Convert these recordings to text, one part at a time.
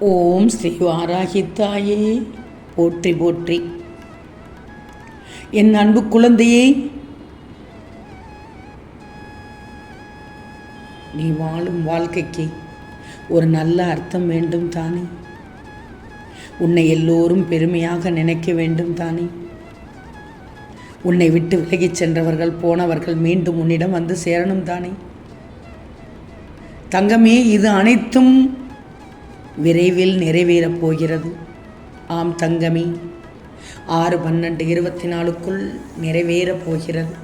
ஓம் ஸ்ரீ வாராகித்தாயே போற்றி போற்றி. என் அன்பு குழந்தையே நீ வாழும் வாழ்க்கைக்கு ஒரு நல்ல அர்த்தம் வேண்டும் தானே? உன்னை எல்லோரும் பெருமையாக நினைக்க வேண்டும் தானே? உன்னை விட்டு விலகிச் சென்றவர்கள் போனவர்கள் மீண்டும் உன்னிடம் வந்து சேரணும் தானே? தங்கமே இது அனைத்தும் விரைவில் நிறைவேறப் போகிறது. ஆம் தங்கமே ஆறு பன்னெண்டு இருபத்தி நாலுக்குள் நிறைவேறப் போகிறது.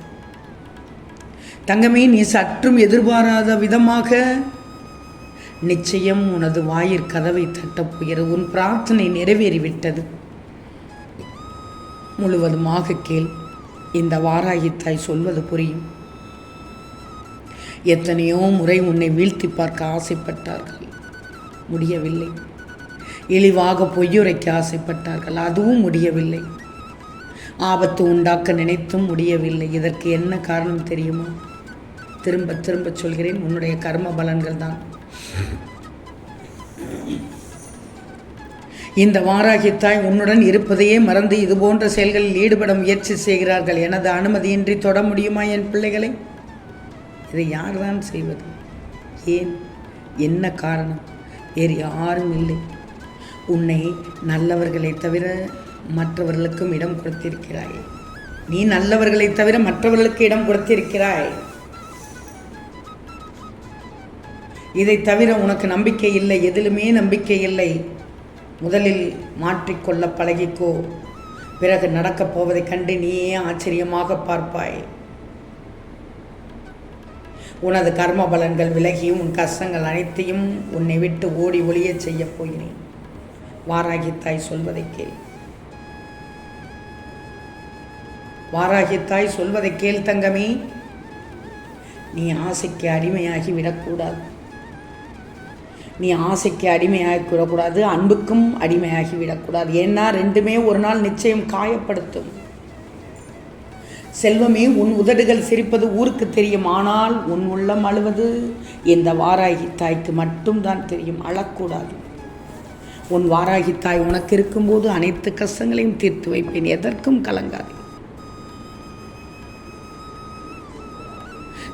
தங்கமே நீ சற்றும் எதிர்பாராத விதமாக நிச்சயம் உனது வாயிற் கதவை தட்டப் போகிறது. உன் பிரார்த்தனை நிறைவேறிவிட்டது. முழுவதுமாக கேள் இந்த வாராகித்தாய் சொல்வது புரியும். எத்தனையோ முறை உன்னை வீழ்த்தி பார்க்க ஆசைப்பட்டார்கள். முடியவில்லை. இழிவாக பொய்யுரைக்க ஆசைப்பட்டார்கள். அதுவும் முடியவில்லை. ஆபத்து உண்டாக்க நினைத்தும் முடியவில்லை. இதற்கு என்ன காரணம் தெரியுமா? திரும்ப திரும்ப சொல்கிறேன். உன்னுடைய கர்ம பலன்கள் தான். இந்த வாராகித்தாய் உன்னுடன் இருப்பதையே மறந்து இது போன்ற செயல்களில் ஈடுபட முயற்சி செய்கிறார்கள். எனது அனுமதியின்றி தொட முடியுமா என் பிள்ளைகளை? இதை யார்தான் செய்வது? ஏன்? என்ன காரணம்? வேறு யாரும் இல்லை. உன்னை நல்லவர்களை தவிர மற்றவர்களுக்கும் இடம் கொடுத்திருக்கிறாய். நீ நல்லவர்களை தவிர மற்றவர்களுக்கு இடம் கொடுத்திருக்கிறாய். இதை தவிர உனக்கு நம்பிக்கை இல்லை எதிலுமே நம்பிக்கை இல்லை. முதலில் மாற்றிக்கொள்ள பழகிக்கோ. பிறகு நடக்கப் போவதைக் கண்டு நீயே ஆச்சரியமாக பார்ப்பாய். உனது கர்ம பலன்கள் விலகியும் உன் கஷ்டங்கள் அனைத்தையும் உன்னை விட்டு ஓடி ஒளியச் செய்யப் போகிறேன். வாராகித்தாய் சொல்வதை கேள். வாராகித்தாய் சொல்வதை கேள் தங்கமே. நீ ஆசைக்கு அடிமையாகி விடக்கூடாது. நீ ஆசைக்கு அடிமையாகி விடக்கூடாது. அன்புக்கும் அடிமையாகி விடக்கூடாது. ஏன்னா ரெண்டுமே ஒரு நாள் நிச்சயம் காயப்படுத்தும். செல்வமே உன் உதடுகள் சிரிப்பது ஊருக்கு தெரியும். ஆனால் உன் உள்ளம் அழுவது இந்த வாராகி தாய்க்கு மட்டும்தான் தெரியும். அழக்கூடாது. உன் வாராகி தாய் உனக்கு இருக்கும்போது அனைத்து கஷ்டங்களையும் தீர்த்து வைப்பேன். எதற்கும் கலங்காது.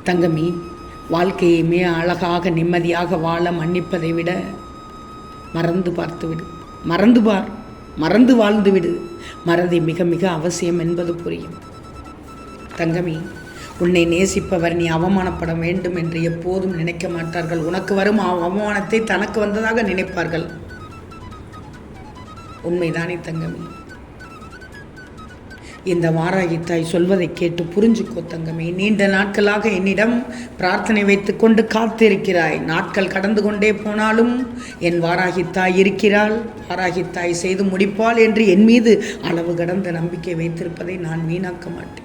தங்கமி வாழ்க்கையுமே அழகாக நிம்மதியாக வாழ மன்னிப்பதை விட மறந்து பார்த்து விடு. மறந்து பார். மறந்து வாழ்ந்து விடு. மறதி மிக மிக அவசியம் என்பது புரியும். தங்கமி உன்னை நேசிப்பவர் நீ அவமானப்பட வேண்டும் என்று எப்போதும் நினைக்க மாட்டார்கள். உனக்கு வரும் அவமானத்தை தனக்கு வந்ததாக நினைப்பார்கள். உண்மைதானே தங்கமி? இந்த வாராகி தாய் சொல்வதை கேட்டு புரிஞ்சுக்கோ தங்கமே. நீண்ட நாட்களாக என்னிடம் பிரார்த்தனை வைத்துக்கொண்டு காத்திருக்கிறாய். நாட்கள் கடந்து கொண்டே போனாலும் என் வாராகி தாய் இருக்கிறாள். வாராகி தாய் செய்து முடிப்பாள் என்று என் மீது அளவு கடந்த நம்பிக்கை வைத்திருப்பதை நான் வீணாக்க மாட்டேன்.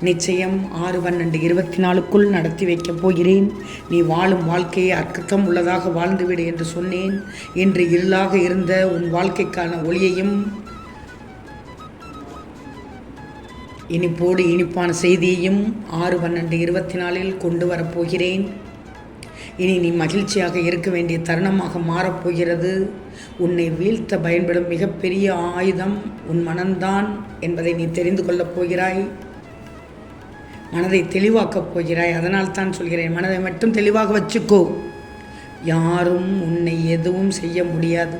நிச்சயம் ஆறு பன்னெண்டு இருபத்தி நாலுக்குள் நடத்தி வைக்கப் போகிறேன். நீ வாழும் வாழ்க்கையை அர்த்தம் உள்ளதாக வாழ்ந்துவிடு என்று சொன்னேன். இன்று இருளாக இருந்த உன் வாழ்க்கைக்கான ஒளியையும் இனிப்போடு இனிப்பான செய்தியையும் ஆறு பன்னெண்டு இருபத்தி நாலில் கொண்டு வரப்போகிறேன் இனி நீ மகிழ்ச்சியாக இருக்க வேண்டிய தருணமாக மாறப்போகிறது உன்னை வீழ்த்த பயன்படும் மிகப்பெரிய ஆயுதம் உன் மனம்தான் என்பதை நீ தெரிந்து கொள்ளப் போகிறாய். மனதை தெளிவாக்கப் போகிறாய். அதனால் தான் சொல்கிறேன் மனதை மட்டும் தெளிவாக வச்சுக்கோ. யாரும் உன்னை எதுவும் செய்ய முடியாது.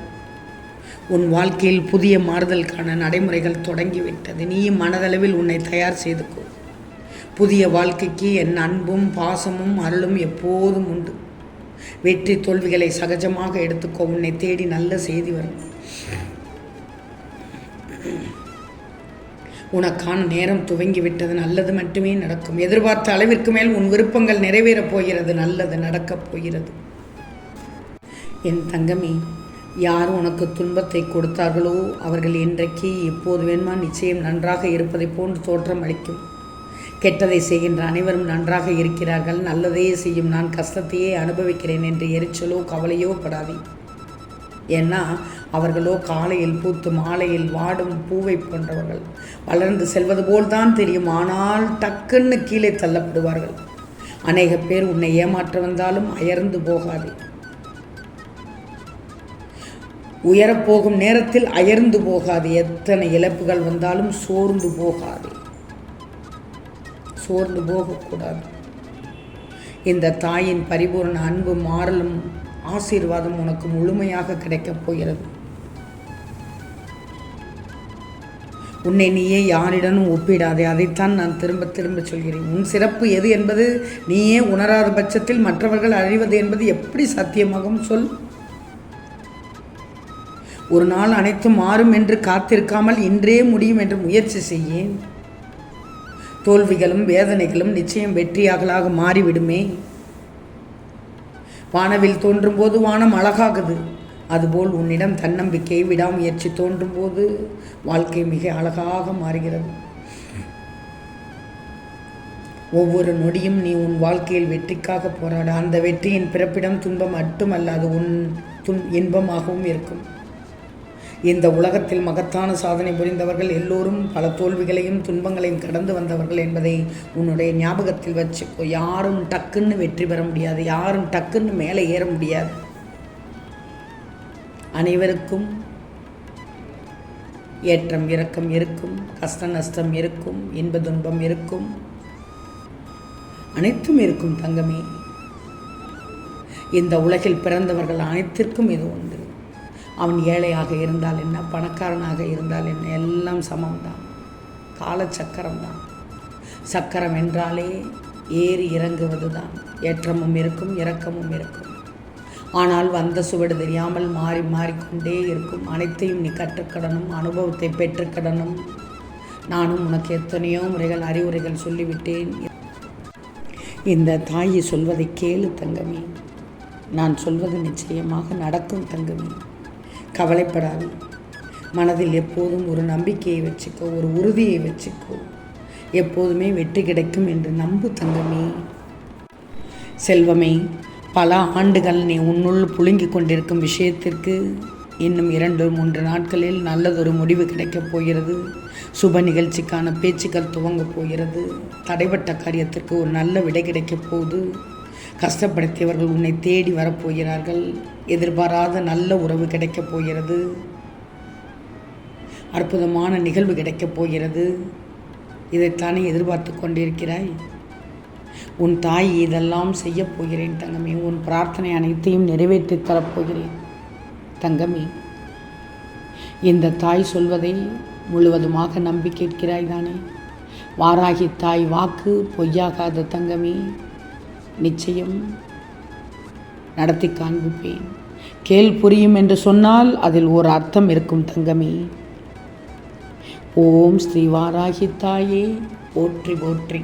உன் வாழ்க்கையில் புதிய மாறுதலுக்கான நடைமுறைகள் தொடங்கிவிட்டது. நீயும் மனதளவில் உன்னை தயார் செய்துக்கோ. புதிய வாழ்க்கைக்கு என் அன்பும் பாசமும் அருளும் எப்போதும் உண்டு. வெற்றி தோல்விகளை சகஜமாக எடுத்துக்கோ. உன்னை தேடி நல்ல செய்தி வரும். உனக்கான நேரம் துவங்கிவிட்டது. நல்லது மட்டுமே நடக்கும். எதிர்பார்த்த அளவிற்கு மேல் உன் விருப்பங்கள் நிறைவேறப் போகிறது. நல்லது நடக்கப் போகிறது. என் தங்கமே யார் உனக்கு துன்பத்தை கொடுத்தார்களோ அவர்கள் இன்றைக்கு எப்போது வேணுமா நிச்சயம் நன்றாக இருப்பதை போன்று தோற்றம் அளிக்கும். கெட்டதை செய்கின்ற அனைவரும் நன்றாக இருக்கிறார்கள். நல்லதையே செய்யும். நான் கஷ்டத்தையே அனுபவிக்கிறேன் என்று எரிச்சலோ கவலையோ படாதே. ஏன்னா அவர்களோ காலையில் பூத்து மாலையில் வாடும் பூவை போன்றவர்கள். வளர்ந்து செல்வது போல்தான் தெரியும் ஆனால் டக்குன்னு கீழே தள்ளப்படுவார்கள். அநேக பேர் உன்னை ஏமாற்ற வந்தாலும் அயர்ந்து போகாதே. உயரப்போகும் நேரத்தில் அயர்ந்து போகாது. எத்தனை இழப்புகள் வந்தாலும் சோர்ந்து போகாது. சோர்ந்து போகக்கூடாது. இந்த தாயின் பரிபூர்ண அன்பு மாறலும் ஆசீர்வாதம் உனக்கு முழுமையாக கிடைக்கப் போகிறது. உன்னை நீயே யாரிடனும் ஒப்பிடாதே அதைத்தான் நான் திரும்ப திரும்ப சொல்கிறேன். உன் சிறப்பு எது என்பது நீயே உணராத பட்சத்தில் மற்றவர்கள் அறிவது என்பது எப்படி சத்தியமாகும்? சொல். ஒரு நாள் அனைத்தும் மாறும் என்று காத்திருக்காமல் இன்றே முடியும் என்று முயற்சி செய்யேன். தோல்விகளும் வேதனைகளும் நிச்சயம் வெற்றியாகலாக மாறிவிடுமே. வானவில் தோன்றும் போது வானம் அழகாகுது. அதுபோல் உன்னிடம் தன்னம்பிக்கை விடாமுயற்சி தோன்றும் போது வாழ்க்கை மிக அழகாக மாறுகிறது. ஒவ்வொரு நொடியும் நீ உன் வாழ்க்கையில் வெற்றிக்காக போராட. அந்த வெற்றியின் பிறப்பிடம் துன்பம் மட்டுமல்லாது உன் துன் இன்பமாகவும் இருக்கும். இந்த உலகத்தில் மகத்தான சாதனை புரிந்தவர்கள் எல்லோரும் பல தோல்விகளையும் துன்பங்களையும் கடந்து வந்தவர்கள் என்பதை உன்னுடைய ஞாபகத்தில் வச்சுக்கோ. யாரும் டக்குன்னு வெற்றி பெற முடியாது. யாரும் டக்குன்னு மேலே ஏற முடியாது. அனைவருக்கும் ஏற்றம் இறக்கம் இருக்கும் கஷ்ட நஷ்டம் இருக்கும் இன்ப துன்பம் இருக்கும். அனைத்தும் இருக்கும் தங்கமே. இந்த உலகில் பிறந்தவர்கள் அனைத்திற்கும் இது உண்டு. அவன் ஏழையாக இருந்தால் என்ன பணக்காரனாக இருந்தால் என்ன எல்லாம் சமம்தான். காலச்சக்கரம் தான். சக்கரம் என்றாலே ஏறி இறங்குவது தான் ஏற்றமும் இருக்கும் இறக்கமும் இருக்கும். ஆனால் வந்த சுவடு தெரியாமல் மாறி மாறிக்கொண்டே இருக்கும். அனைத்தையும் நீ கற்றுக்கடனும் அனுபவத்தை பெற்றுக்கடனும் நானும் உனக்கு எத்தனையோ முறைகள் அறிவுரைகள் சொல்லிவிட்டேன். இந்த தாயை சொல்வதை கேளு தங்கமே. நான் சொல்வது நிச்சயமாக நடக்கும் தங்கமே. கவலைப்படாது. மனதில் எப்போதும் ஒரு நம்பிக்கையை வச்சுக்கோ ஒரு உறுதியை வச்சுக்கோ. எப்போதுமே வெற்றி கிடைக்கும் என்று நம்பு தங்கமே. செல்வமே பல ஆண்டுகள் நீ உன்னுள் புழுங்கிக் கொண்டிருக்கும் விஷயத்திற்கு இன்னும் இரண்டு மூன்று நாட்களில் நல்லதொரு முடிவு கிடைக்கப் போகிறது. சுப நிகழ்ச்சிக்கான பேச்சுக்கள் துவங்கப் போகிறது. தடைப்பட்ட காரியத்திற்கு ஒரு நல்ல விடை கிடைக்கப் போகுது. கஷ்டப்படுத்தியவர்கள் உன்னை தேடி வரப்போகிறார்கள் எதிர்பாராத நல்ல உறவு கிடைக்கப் போகிறது. அற்புதமான நிகழ்வு கிடைக்கப் போகிறது. இதைத்தானே எதிர்பார்த்து கொண்டிருக்கிறாய்? உன் தாய் இதெல்லாம் செய்யப் போகிறேன் தங்கமே. உன் பிரார்த்தனை அனைத்தையும் நிறைவேற்றி தரப்போகிறேன் தங்கமே. இந்த தாய் சொல்வதை முழுவதுமாக நம்பி கேட்கிறாய் தானே வாராகி தாய் வாக்கு பொய்யாகாத தங்கமே. நிச்சயம் நடத்தி காண்பிப்பேன். கேள் புரியும் என்று சொன்னால் அதில் ஒரு அர்த்தம் இருக்கும் தங்கமே. ஓம் ஸ்ரீ வாராகி தாயே போற்றி போற்றி.